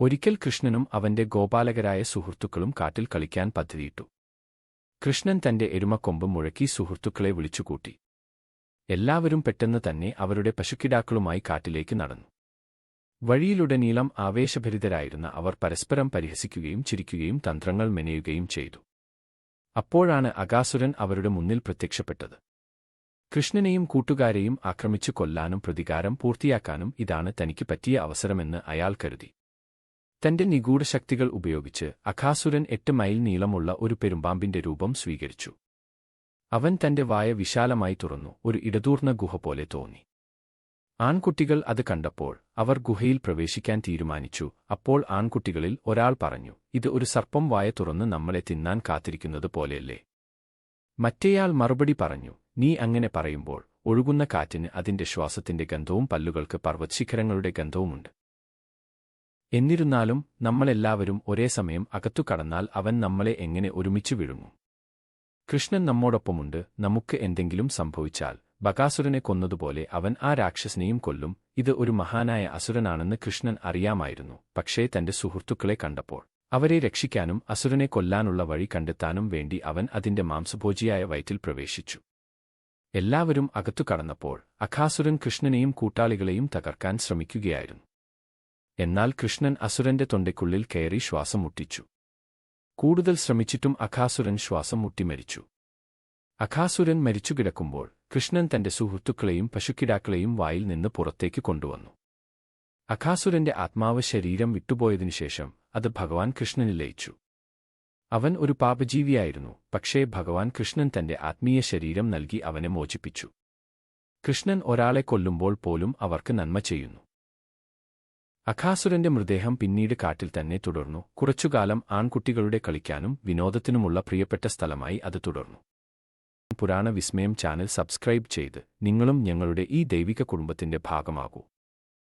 ഒരിക്കൽ കൃഷ്ണനും അവന്റെ ഗോപാലകരായ സുഹൃത്തുക്കളും കാട്ടിൽ കളിക്കാൻ പദ്ധതിയിട്ടു. കൃഷ്ണൻ തന്റെ എരുമക്കൊമ്പ് മുഴക്കി സുഹൃത്തുക്കളെ വിളിച്ചുകൂട്ടി. എല്ലാവരും പെട്ടെന്ന് തന്നെ അവരുടെ പശുക്കിടാക്കളുമായി കാട്ടിലേക്ക് നടന്നു. വഴിയിലുടനീളം ആവേശഭരിതരായിരുന്ന അവർ പരസ്പരം പരിഹസിക്കുകയും ചിരിക്കുകയും തന്ത്രങ്ങൾ മെനയുകയും ചെയ്തു. അപ്പോഴാണ് അകാസുരൻ അവരുടെ മുന്നിൽ പ്രത്യക്ഷപ്പെട്ടത്. കൃഷ്ണനെയും കൂട്ടുകാരെയും ആക്രമിച്ചു കൊല്ലാനും പ്രതികാരം പൂർത്തിയാക്കാനും ഇതാണ് തനിക്ക് പറ്റിയ അവസരമെന്ന് അയാൾ കരുതി. തന്റെ നിഗൂഢ ശക്തികൾ ഉപയോഗിച്ച് അഖാസുരൻ എട്ട് മൈൽ നീളമുള്ള ഒരു പെരുമ്പാമ്പിന്റെ രൂപം സ്വീകരിച്ചു. അവൻ തന്റെ വായ വിശാലമായി തുറന്നു ഒരു ഇടതൂർന്ന ഗുഹ പോലെ തോന്നി. ആൺകുട്ടികൾ അത് കണ്ടപ്പോൾ അവർ ഗുഹയിൽ പ്രവേശിക്കാൻ തീരുമാനിച്ചു. അപ്പോൾ ആൺകുട്ടികളിൽ ഒരാൾ പറഞ്ഞു ഇത് ഒരു സർപ്പം വായ തുറന്ന് നമ്മളെ തിന്നാൻ കാത്തിരിക്കുന്നത് പോലെയല്ലേ? മറ്റേയാൾ മറുപടി പറഞ്ഞു നീ അങ്ങനെ പറയുമ്പോൾ ഒഴുകുന്ന കാറ്റിന് അതിന്റെ ശ്വാസത്തിന്റെ ഗന്ധവും പല്ലുകൾക്ക് പർവതശിഖരങ്ങളുടെ ഗന്ധവുമുണ്ട്. എന്നിരുന്നാലും നമ്മളെല്ലാവരും ഒരേ സമയം അകത്തു കടന്നാൽ അവൻ നമ്മളെ എങ്ങനെ ഒരുമിച്ച് വിഴുങ്ങും? കൃഷ്ണൻ നമ്മോടൊപ്പമുണ്ട് നമുക്ക് എന്തെങ്കിലും സംഭവിച്ചാൽ ബകാസുരനെ കൊന്നതുപോലെ അവൻ ആ രാക്ഷസനെയും കൊല്ലും ഇത് ഒരു മഹാനായ അസുരനാണെന്ന് കൃഷ്ണൻ അറിയാമായിരുന്നു പക്ഷേ തന്റെ സുഹൃത്തുക്കളെ കണ്ടപ്പോൾ. അവരെ രക്ഷിക്കാനും അസുരനെ കൊല്ലാനുള്ള വഴി കണ്ടെത്താനും വേണ്ടി അവൻ അതിന്റെ മാംസഭോജിയായ വയറ്റിൽ പ്രവേശിച്ചു. എല്ലാവരും അകത്തു കടന്നപ്പോൾ അഖാസുരൻ കൃഷ്ണനെയും കൂട്ടാളികളെയും തകർക്കാൻ ശ്രമിക്കുകയായിരുന്നു. എന്നാൽ കൃഷ്ണൻ അസുരന്റെ തൊണ്ടയ്ക്കുള്ളിൽ കയറി ശ്വാസം മുട്ടിച്ചു. കൂടുതൽ ശ്രമിച്ചിട്ടും അഖാസുരൻ ശ്വാസം മുട്ടിമരിച്ചു അഖാസുരൻ മരിച്ചു കിടക്കുമ്പോൾ കൃഷ്ണൻ തന്റെ സുഹൃത്തുക്കളെയും പശുക്കിടാക്കളെയും വായിൽ നിന്ന് പുറത്തേക്ക് കൊണ്ടുവന്നു. അഖാസുരന്റെ ആത്മാവ് ശരീരം വിട്ടുപോയതിനുശേഷം അത് ഭഗവാൻ കൃഷ്ണനിൽ ലയിച്ചു. അവൻ ഒരു പാപജീവിയായിരുന്നു പക്ഷേ ഭഗവാൻ കൃഷ്ണൻ തന്റെ ആത്മീയ ശരീരം നൽകി അവനെ മോചിപ്പിച്ചു. കൃഷ്ണൻ ഒരാളെ കൊല്ലുമ്പോൾ പോലും അവർക്ക് നന്മ ചെയ്യുന്നു. അഖാസുരന്റെ മൃതദേഹം പിന്നീട് കാട്ടിൽ തന്നെ തുടർന്നു. കുറച്ചുകാലം ആൺകുട്ടികളുടെ കളിക്കാനും വിനോദത്തിനുമുള്ള പ്രിയപ്പെട്ട സ്ഥലമായി അത് തുടർന്നു. പുരാണ വിസ്മയം ചാനൽ സബ്സ്ക്രൈബ് ചെയ്ത് നിങ്ങളും ഞങ്ങളുടെ ഈ ദൈവിക കുടുംബത്തിന്റെ ഭാഗമാകൂ.